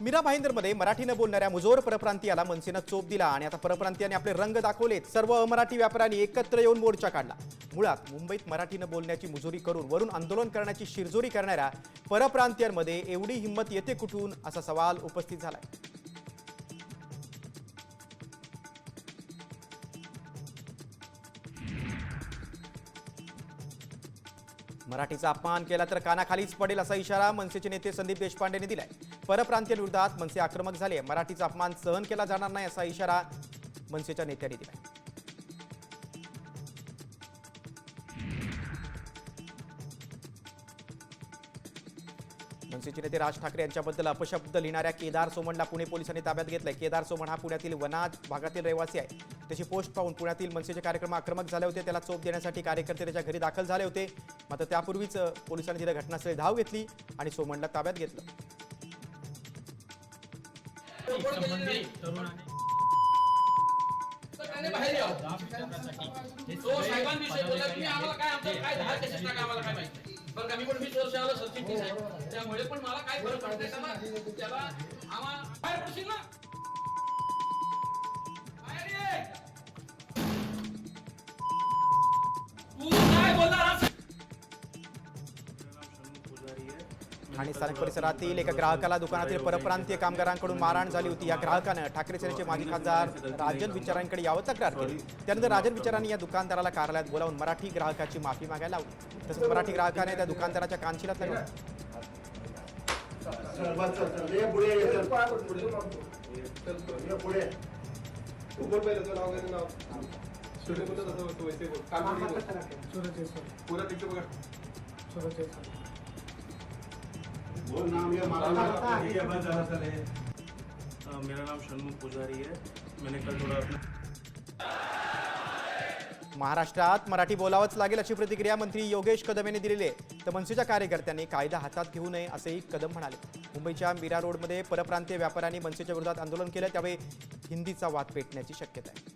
मीरा भाईंदरमध्ये मराठी न बोलणाऱ्या मुजोर परप्रांतीयाला मनसेनं चोप दिला आणि आता परप्रांतीयांनी आपले रंग दाखवलेत. सर्व अमराठी व्यापाऱ्यांनी एकत्र येऊन मोर्चा काढला. मुळात मुंबईत मराठी न बोलण्याची मुजोरी करून वरून आंदोलन करण्याची शिरजोरी करणाऱ्या परप्रांतीयांमध्ये एवढी हिंमत येते कुठून? असा सवाल उपस्थित झालाय. मराठीचा अपमान केला तर कानाखालीच पडेल असा इशारा मनसेचे नेते संदीप देशपांडेने दिलाय. परप्रांतीयांविरोधात मनसे आक्रमक झाले. मराठीचा अपमान सहन केला जाणार नाही असा इशारा मनसेच्या नेत्यांनी दिलाय. मनसेचे नेते राज ठाकरे यांच्याबद्दल अपशब्द लिहिणाऱ्या केदार सोमणला पुणे पोलिसांनी ताब्यात घेतलंय. केदार सोमण हा पुण्यातील वनाज भागातील रहिवासी आहे. त्याची पोस्ट पाहून पुण्यातील मनसेचे कार्यक्रम आक्रमक झाले होते. त्याला चोप देण्यासाठी कार्यकर्ते त्याच्या घरी दाखल झाले होते. मात्र त्यापूर्वीच पोलिसांनी तिथे घटनास्थळी धाव घेतली आणि सोमणला ताब्यात घेतलं. बाहेर यावं साहेबांविषयी बोलला तुम्ही आम्हाला काय आमचं काय दहा केसेस टाका आम्हाला काय माहिती? पण कमी पण वीस वर्ष आलो सरचिटणीस आहे. त्यामुळे पण मला काय फरक पडतंय त्याला त्याला आम्हाला बाहेर पडशील ना? ठाणे स्थानिक परिसरातील एका ग्राहकाला दुकानातील परप्रांतीय कामगारांकडून मारहाण झाली होती या ग्राहकानं ठाकरे सेनेचे माजी खासदार राजन विचारांकडे यावं तक्रार केली त्यानंतर राजन विचारांनी या दुकानदाराला कार्यालयात बोलावून मराठी ग्राहकाची माफी मागायला लावली तसंच मराठी ग्राहकाने त्या दुकानदाराच्या कानशिलात लागली मारा अ, मेरा नाम शन्मुख पुजारी है. मैंने कल थोड़ा महाराष्ट्रात मराठी बोलावंच लागेल अशी प्रतिक्रिया मंत्री योगेश कदम यांनी दिलेली आहे. तर मनसेच्या कार्यकर्त्यांनी कायदा हातात घेऊ नये असेही कदम म्हणाले. मुंबईच्या मीरा रोडमध्ये परप्रांतीय व्यापाऱ्यांनी मनसेच्या विरोधात आंदोलन केलं त्यावेळी हिंदीचा वाद पेटण्याची शक्यता आहे.